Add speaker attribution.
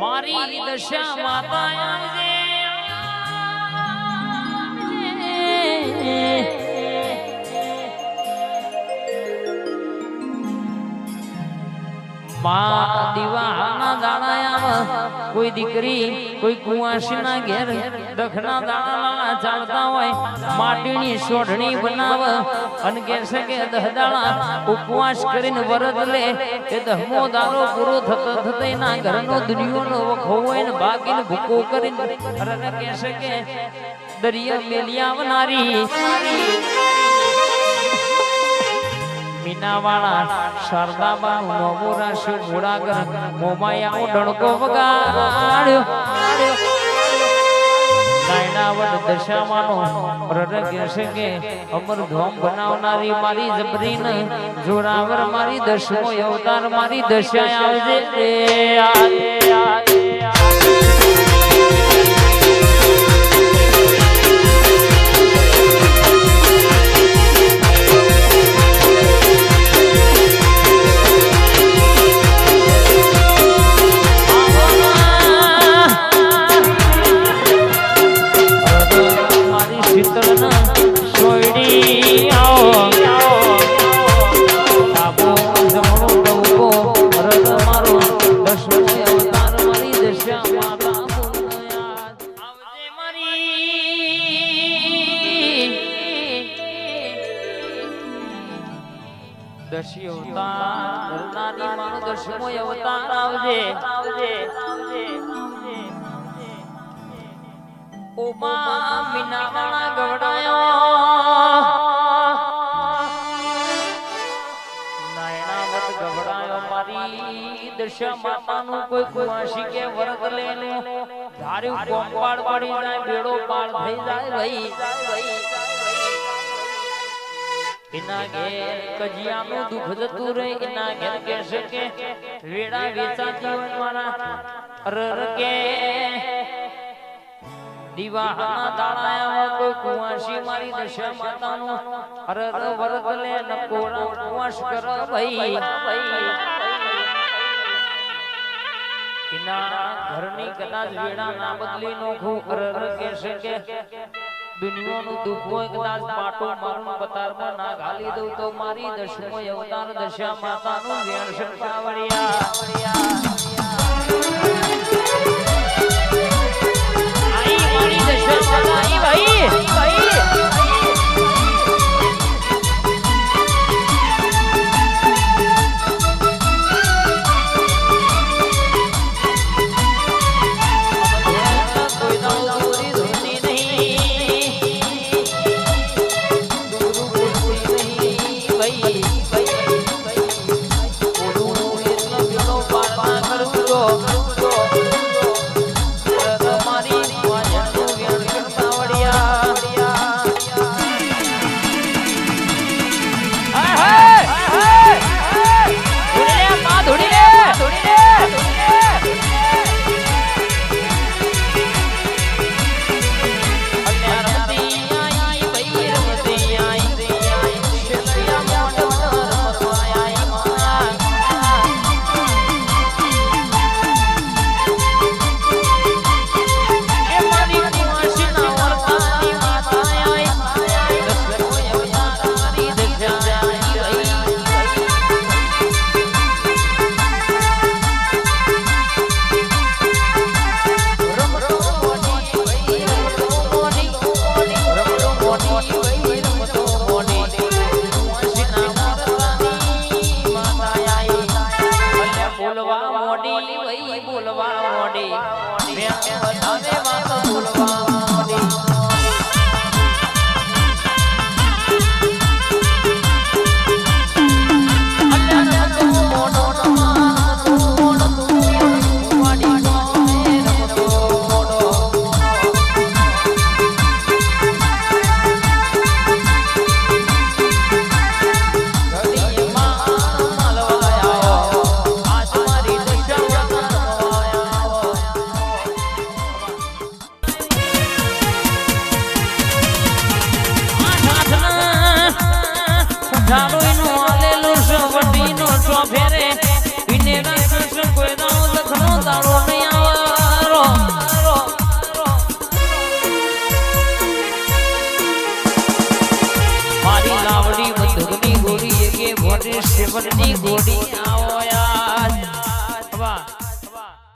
Speaker 1: મારી દશા માતા આવજે મા દીવાના દાણા આવ કોઈ દીકરી, કોઈ કુવાસીના ઘેર, દખના દાણા ચાલતા હોય, માટીની સોઢણી બનાવ, અને કે છે કે દહદાણા ઉપવાસ કરીને વરત લે. એ દહમો દારો પૂરો થતો થતો એના ઘરનો દુનિયાનો વખો હોય ને ભાગીને ભૂકો કરીને અરે કે છે કે દરિયા મેલિયા આવનારી. મીનાવાળા શારદાબા નોમોરા શિવ મોડાગર મોમાયા ડણકો વગાડ્યો. બનાવનારી મારી જબરીન જોરાવર મારી દશમો અવતાર મારી દશા આવજે. દશી આવજે આવજે. આવજે મીનાવાળા ગવડાયો. પડી થઈ જાય ભાઈ એના ઘેર કજિયાનું દુઃખ જતું રહે, એના ઘેર કહેશે કે વેડા વેચાતી હોય મારા અરર કે. દીવાના દાણાયા કોઈ કુવાસી મારી દશા માતાનું અરર વરત લે નકોડા કુવાસ કર ભાઈ. એના ઘરની કદાચ વેડા ના બદલી નોખું અરર કહેશે કે દુનિયાનું દુઃખ હોય કદાચ પાટો મારું પતારમાં ના ઘાલી દઉં તો મારી દશમો અવતાર દશા માતાનું વેણ શંકાવડિયા બોલવા મોડી વહી બોલવા મોડી. મેં વધારે વાત બંધુકની ગોળી આવો યાર. વાહ.